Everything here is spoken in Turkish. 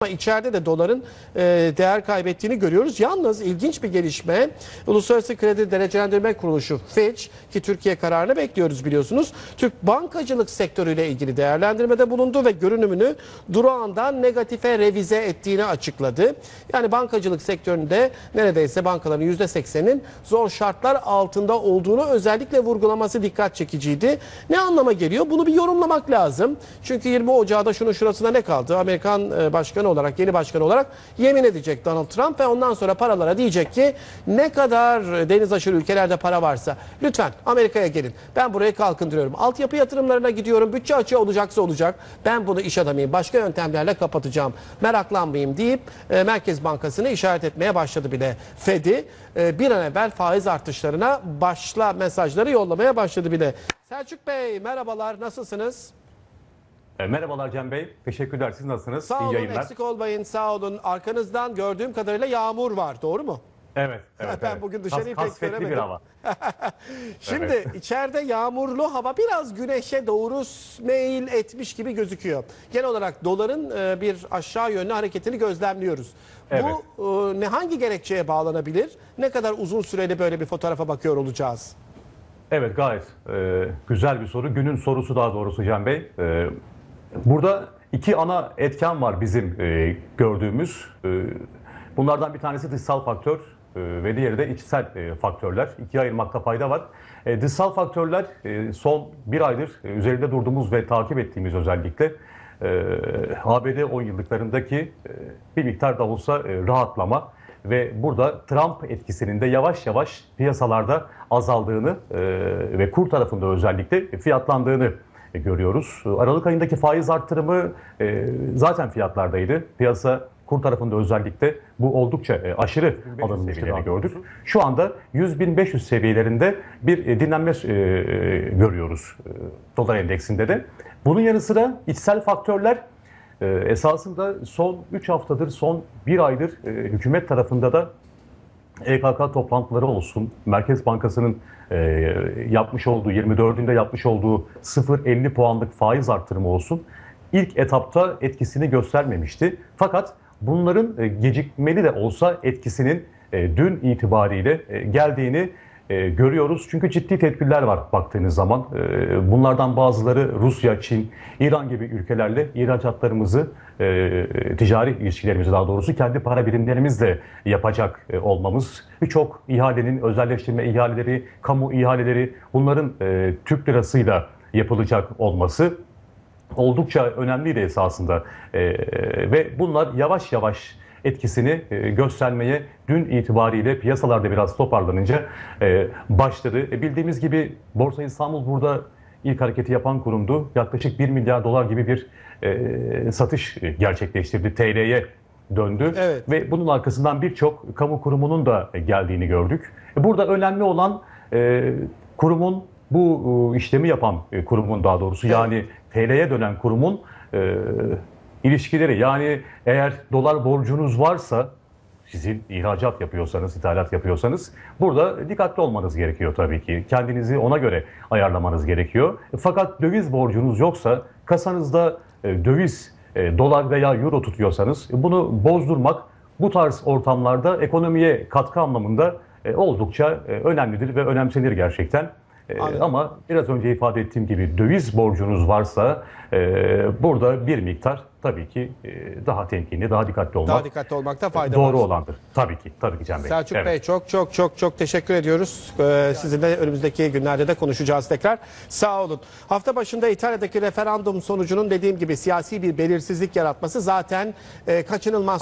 Ama içeride de doların e, değer kaybettiğini görüyoruz. Yalnız ilginç bir gelişme. Uluslararası Kredi Derecelendirme Kuruluşu Fitch ki Türkiye kararını bekliyoruz biliyorsunuz. Türk bankacılık sektörüyle ilgili değerlendirmede bulundu ve görünümünü durağından negatife revize ettiğini açıkladı. Yani bankacılık sektöründe neredeyse bankaların %80'inin zor şartlar altında olduğunu özellikle vurgulaması dikkat çekiciydi. Ne anlama geliyor? Bunu bir yorumlamak lazım. Çünkü 20 Ocağı'da şunun şurasına ne kaldı? Amerikan e, başkanı olarak, yeni başkan olarak yemin edecek Donald Trump ve ondan sonra paralara diyecek ki ne kadar deniz aşırı ülkelerde para varsa lütfen Amerika'ya gelin. Ben burayı kalkındırıyorum. Altyapı yatırımlarına gidiyorum. Bütçe açığı olacaksa olacak. Ben bunu iş adamıyım. Başka yöntemlerle kapatacağım. Meraklanmayayım deyip e, Merkez Bankası'nı işaret etmeye başladı bile. Fed'i e, bir an evvel faiz artışlarına başla mesajları yollamaya başladı bile. Selçuk Bey merhabalar nasılsınız? E, Merhabalar Cem Bey. Teşekkürler. Siz nasılsınız? Sağ İyi olun yayınlar. eksik olmayın sağ olun. Arkanızdan gördüğüm kadarıyla yağmur var doğru mu? Evet, evet. Ben evet. bugün dışarıyı Kas- pek göremedim. bir hava. Şimdi içeride yağmurlu hava biraz güneşe doğru meyil etmiş gibi gözüküyor. Genel olarak doların e, bir aşağı yönlü hareketini gözlemliyoruz. Bu e, ne hangi gerekçeye bağlanabilir? Ne kadar uzun süreli böyle bir fotoğrafa bakıyor olacağız? Evet gayet e, güzel bir soru. Günün sorusu daha doğrusu Cem Bey. E, burada iki ana etken var bizim e, gördüğümüz. E, bunlardan bir tanesi dışsal faktör e, ve diğeri de içsel e, faktörler. İkiye ayırmakta fayda var. E, dışsal faktörler e, son bir aydır e, üzerinde durduğumuz ve takip ettiğimiz özellikle e, ABD 10 yıllıklarındaki e, bir miktar da olsa e, rahatlama ve burada Trump etkisinin de yavaş yavaş piyasalarda azaldığını e, ve kur tarafında özellikle fiyatlandığını görüyoruz. Aralık ayındaki faiz arttırımı e, zaten fiyatlardaydı. Piyasa kur tarafında özellikle bu oldukça e, aşırı alım seviyelerini gördük. Şu anda 100.500 seviyelerinde bir e, dinlenme görüyoruz dolar endeksinde de. Bunun yanı sıra içsel faktörler esasında son 3 haftadır, son 1 aydır hükümet tarafında da EKK toplantıları olsun, Merkez Bankası'nın e, yapmış olduğu, 24'ünde yapmış olduğu 0.50 puanlık faiz arttırımı olsun, ilk etapta etkisini göstermemişti. Fakat bunların e, gecikmeli de olsa etkisinin e, dün itibariyle e, geldiğini e, görüyoruz. Çünkü ciddi tedbirler var baktığınız zaman. E, bunlardan bazıları Rusya, Çin, İran gibi ülkelerle ihracatlarımızı, e, ticari ilişkilerimizi daha doğrusu kendi para birimlerimizle yapacak e, olmamız. Birçok ihalenin özelleştirme ihaleleri, kamu ihaleleri bunların e, Türk lirasıyla yapılacak olması oldukça önemliydi esasında. E, ve bunlar yavaş yavaş etkisini e, göstermeye dün itibariyle piyasalarda biraz toparlanınca e, başladı. E, bildiğimiz gibi Borsa İstanbul burada ilk hareketi yapan kurumdu. Yaklaşık 1 milyar dolar gibi bir satış gerçekleştirdi. TL'ye döndü Evet. ve bunun arkasından birçok kamu kurumunun da geldiğini gördük. Burada önemli olan e, kurumun bu e, işlemi yapan e, kurumun daha doğrusu yani TL'ye dönen kurumun e, ilişkileri yani eğer dolar borcunuz varsa sizin ihracat yapıyorsanız, ithalat yapıyorsanız burada dikkatli olmanız gerekiyor tabii ki. Kendinizi ona göre ayarlamanız gerekiyor. Fakat döviz borcunuz yoksa kasanızda e, döviz, e, dolar veya euro tutuyorsanız e, bunu bozdurmak bu tarz ortamlarda ekonomiye katkı anlamında oldukça önemlidir ve önemsenir gerçekten. E, ama biraz önce ifade ettiğim gibi döviz borcunuz varsa e, burada bir miktar tabii ki e, daha temkinli, daha dikkatli olmak Daha dikkatli olmakta fayda var. doğru olandır. Tabii ki, tabii ki Cem Bey. Selçuk Evet. Bey çok çok çok çok teşekkür ediyoruz. Ee, sizinle önümüzdeki günlerde de konuşacağız tekrar. Sağ olun. Hafta başında İtalya'daki referandum sonucunun dediğim gibi siyasi bir belirsizlik yaratması zaten e, kaçınılmaz.